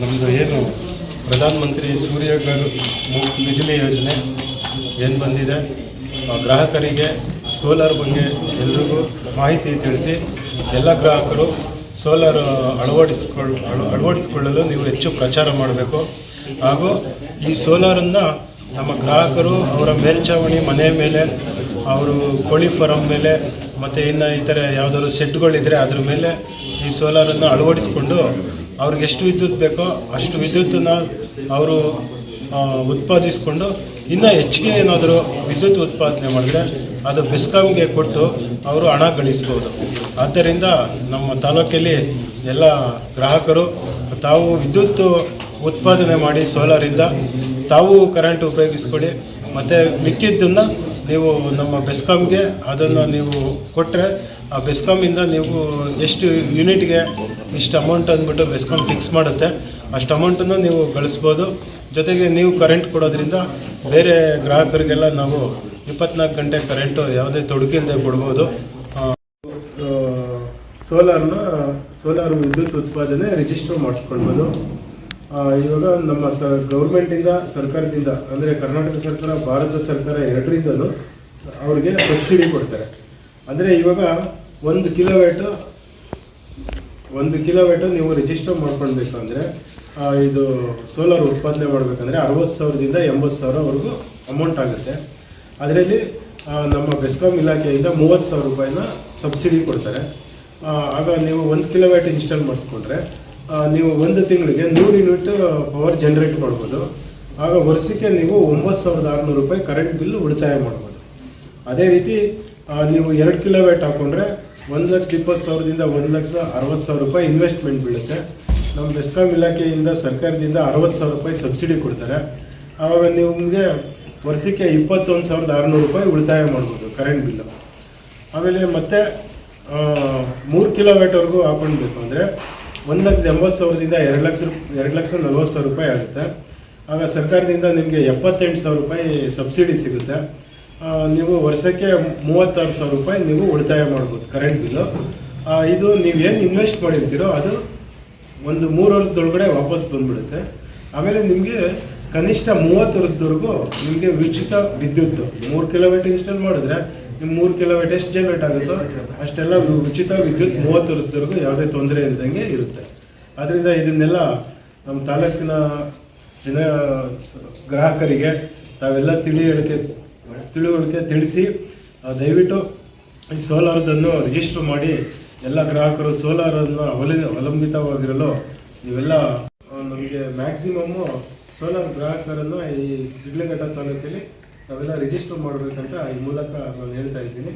ನಮ್ಮದು ಏನು ಪ್ರಧಾನಮಂತ್ರಿ ಸೂರ್ಯ ಸೂರ್ಯಘರ್ ಬಿಜಲಿ ಯೋಜನೆ ಏನು ಬಂದಿದೆ ಗ್ರಾಹಕರಿಗೆ ಸೋಲಾರ್ ಬಗ್ಗೆ ಎಲ್ರಿಗೂ ಮಾಹಿತಿ ತಿಳಿಸಿ, ಎಲ್ಲ ಗ್ರಾಹಕರು ಸೋಲಾರ್ ಅಳ- ಅಳವಡಿಸಿಕೊಳ್ಳಲು ನೀವು ಹೆಚ್ಚು ಪ್ರಚಾರ ಮಾಡಬೇಕು. ಹಾಗೂ ಈ ಸೋಲಾರನ್ನು ನಮ್ಮ ಗ್ರಾಹಕರು ಅವರ ಮೇಲ್ಛಾವಣಿ ಮನೆ ಮೇಲೆ, ಅವರು ಕೋಳಿ ಫಾರಂ ಮೇಲೆ, ಮತ್ತು ಇನ್ನು ಇತರ ಯಾವುದಾದ್ರು ಸೆಟ್ಗಳಿದ್ರೆ ಅದ್ರ ಮೇಲೆ ಈ ಸೋಲಾರನ್ನು ಅಳವಡಿಸಿಕೊಂಡು ಅವ್ರಿಗೆ ಎಷ್ಟು ವಿದ್ಯುತ್ ಬೇಕೋ ಅಷ್ಟು ವಿದ್ಯುತ್ತನ್ನು ಅವರು ಉತ್ಪಾದಿಸ್ಕೊಂಡು ಇನ್ನು ಹೆಚ್ಚಿಗೆ ಏನಾದರೂ ವಿದ್ಯುತ್ ಉತ್ಪಾದನೆ ಮಾಡಿದ್ರೆ ಅದು ಬೆಸ್ಕಾಮ್ಗೆ ಕೊಟ್ಟು ಅವರು ಹಣ ಗಳಿಸ್ಬೋದು. ಆದ್ದರಿಂದ ನಮ್ಮ ತಾಲೂಕಲ್ಲಿ ಎಲ್ಲ ಗ್ರಾಹಕರು ತಾವು ವಿದ್ಯುತ್ ಉತ್ಪಾದನೆ ಮಾಡಿ ಸೋಲಾರಿಂದ ತಾವು ಕರೆಂಟ್ ಉಪಯೋಗಿಸ್ಕೊಳ್ಳಿ, ಮತ್ತು ಮಿಕ್ಕಿದ್ದನ್ನು ನೀವು ನಮ್ಮ ಬೆಸ್ಕಾಮ್ಗೆ ಅದನ್ನು ನೀವು ಕೊಟ್ಟರೆ ಆ ಬೆಸ್ಕಾಮಿಂದ ನೀವು ಎಷ್ಟು ಯೂನಿಟ್ಗೆ ಇಷ್ಟು ಅಮೌಂಟ್ ಅಂದ್ಬಿಟ್ಟು ಬೆಸ್ಕಾಮ್ ಫಿಕ್ಸ್ ಮಾಡುತ್ತೆ, ಅಷ್ಟು ಅಮೌಂಟನ್ನು ನೀವು ಗಳಿಸ್ಬೋದು. ಜೊತೆಗೆ ನೀವು ಕರೆಂಟ್ ಕೊಡೋದ್ರಿಂದ ಬೇರೆ ಗ್ರಾಹಕರಿಗೆಲ್ಲ ನಾವು ಇಪ್ಪತ್ನಾಲ್ಕು ಗಂಟೆ ಕರೆಂಟು ಯಾವುದೇ ತೊಡಗಿಲ್ಲದೆ ಕೊಡ್ಬೋದು. ಸೋಲಾರ್ನ, ಸೋಲಾರ್ ವಿದ್ಯುತ್ ಉತ್ಪಾದನೆ ರಿಜಿಸ್ಟರ್ ಮಾಡಿಸ್ಕೊಳ್ಬೋದು. ಇವಾಗ ನಮ್ಮ ಸ, ಗೌರ್ಮೆಂಟಿಂದ, ಸರ್ಕಾರದಿಂದ, ಅಂದರೆ ಕರ್ನಾಟಕ ಸರ್ಕಾರ, ಭಾರತ ಸರ್ಕಾರ ಎರಡರಿಂದಲೂ ಅವ್ರಿಗೆ ಸಬ್ಸಿಡಿ ಕೊಡ್ತಾರೆ. ಅಂದರೆ ಇವಾಗ ಒಂದು ಕಿಲೋವೇಟು ಒಂದು ಕಿಲೋವೇಟು ನೀವು ರಿಜಿಸ್ಟರ್ ಮಾಡ್ಕೊಳ್ಬೇಕು ಅಂದರೆ ಇದು ಸೋಲಾರ್ ಉತ್ಪಾದನೆ ಮಾಡಬೇಕಂದ್ರೆ ಅರವತ್ತು ಸಾವಿರದಿಂದ ಎಂಬತ್ತು ಸಾವಿರವರೆಗೂ ಅಮೌಂಟ್ ಆಗುತ್ತೆ. ಅದರಲ್ಲಿ ನಮ್ಮ ಬೆಸ್ಕಾಮ್ ಇಲಾಖೆಯಿಂದ ಮೂವತ್ತು ಸಾವಿರ ರೂಪಾಯಿನ ಸಬ್ಸಿಡಿ ಕೊಡ್ತಾರೆ. ಆಗ ನೀವು ಒಂದು ಕಿಲೋಮೀಟರ್ ಇನ್ಸ್ಟಾಲ್ ಮಾಡಿಸ್ಕೊಂಡ್ರೆ ನೀವು ಒಂದು ತಿಂಗಳಿಗೆ ನೂರು ಯೂನಿಟ್ ಪವರ್ ಜನರೇಟ್ ಮಾಡ್ಬೋದು. ಆಗ ವರ್ಷಕ್ಕೆ ನೀವು ಒಂಬತ್ತು ಸಾವಿರದ ಆರುನೂರು ರೂಪಾಯಿ ಕರೆಂಟ್ ಬಿಲ್ ಉಳಿತಾಯ ಮಾಡ್ಬೋದು. ಅದೇ ರೀತಿ ನೀವು ಎರಡು ಕಿಲೋವ್ಯಾಟ್ ಹಾಕೊಂಡ್ರೆ ಒಂದು ಲಕ್ಷದ ಇಪ್ಪತ್ತು ಸಾವಿರದಿಂದ ಒಂದು ಲಕ್ಷದ ಅರವತ್ತು ಸಾವಿರ ರೂಪಾಯಿ ಇನ್ವೆಸ್ಟ್ಮೆಂಟ್ ಬೀಳುತ್ತೆ. ನಮ್ಮ ಬೆಸ್ಕಾಮ್ ಇಲಾಖೆಯಿಂದ ಸರ್ಕಾರದಿಂದ ಅರವತ್ತು ಸಾವಿರ ರೂಪಾಯಿ ಸಬ್ಸಿಡಿ ಕೊಡ್ತಾರೆ. ಆವಾಗ ನಿಮಗೆ ವರ್ಷಕ್ಕೆ ಇಪ್ಪತ್ತೊಂದು ಸಾವಿರದ ಆರುನೂರು ರೂಪಾಯಿ ಉಳಿತಾಯ ಮಾಡ್ಬೋದು ಕರೆಂಟ್ ಬಿಲ್ಲು ಆಮೇಲೆ ಮತ್ತೆ ಮೂರು ಕಿಲೋಮೀಟರ್ವರೆಗೂ ಹಾಕೊಂಡ್ಬೇಕು ಅಂದರೆ ಒಂದು ಲಕ್ಷದ ಎಂಬತ್ತು ಸಾವಿರದಿಂದ ಎರಡು ಲಕ್ಷ ಎರಡು ಲಕ್ಷ ನಲ್ವತ್ತು ಸಾವಿರ ರೂಪಾಯಿ ಆಗುತ್ತೆ. ಆಗ ಸರ್ಕಾರದಿಂದ ನಿಮಗೆ ಎಪ್ಪತ್ತೆಂಟು ಸಾವಿರ ರೂಪಾಯಿ ಸಬ್ಸಿಡಿ ಸಿಗುತ್ತೆ. ನೀವು ವರ್ಷಕ್ಕೆ ಮೂವತ್ತಾರು ಸಾವಿರ ರೂಪಾಯಿ ನೀವು ಉಳಿತಾಯ ಮಾಡ್ಬೋದು ಕರೆಂಟ್ ಬಿಲ್ಲು. ಇದು ಇದು ಏನು ಇನ್ವೆಸ್ಟ್ ಮಾಡಿರ್ತೀರೋ ಅದು ಒಂದು ಮೂರು ವರ್ಷದೊಳಗಡೆ ವಾಪಸ್ ಬಂದ್ಬಿಡುತ್ತೆ. ಆಮೇಲೆ ನಿಮಗೆ ಕನಿಷ್ಠ ಮೂವತ್ತು ವರ್ಷದವರೆಗೂ ನಿಮಗೆ ಉಚಿತ ವಿದ್ಯುತ್ ಮೂರು ಕಿಲೋಮೀಟರ್ ಇನ್ಸ್ಟಾಲ್ ಮಾಡಿದ್ರೆ ಮೂರು ಕಿಲೋಮೀಟರ್ ಎಷ್ಟು ಜನರೇಟ್ ಆಗುತ್ತೋ ಅಷ್ಟೆಲ್ಲ ಉಚಿತ ವಿದ್ಯುತ್ ಮೂವತ್ತು ವರ್ಷದವರೆಗೂ ಯಾವುದೇ ತೊಂದರೆ ಇಲ್ಲದಂಗೆ ಇರುತ್ತೆ. ಆದ್ದರಿಂದ ಇದನ್ನೆಲ್ಲ ನಮ್ಮ ತಾಲೂಕಿನ ಜನ ಗ್ರಾಹಕರಿಗೆ ತಾವೆಲ್ಲ ತಿಳಿಯಲಿಕ್ಕೆ, ತಿಳುವಳಿಕೆ ತಿಳಿಸಿ ದಯವಿಟ್ಟು ಈ ಸೋಲಾರ್ದನ್ನು ರಿಜಿಸ್ಟರ್ ಮಾಡಿ, ಎಲ್ಲ ಗ್ರಾಹಕರು ಸೋಲಾರನ್ನು ಅವಲ, ಅವಲಂಬಿತವಾಗಿರಲು ನೀವೆಲ್ಲ ನಮಗೆ ಮ್ಯಾಕ್ಸಿಮಮ್ಮು ಸೋಲಾರ್ ಗ್ರಾಹಕರನ್ನು ಈ ಸಿಡ್ಲಘಟ್ಟ ತಾಲೂಕಲ್ಲಿ ನಾವೆಲ್ಲ ರಿಜಿಸ್ಟರ್ ಮಾಡಬೇಕಂತ ಈ ಮೂಲಕ ನಾನು ಹೇಳ್ತಾ ಇದ್ದೀನಿ.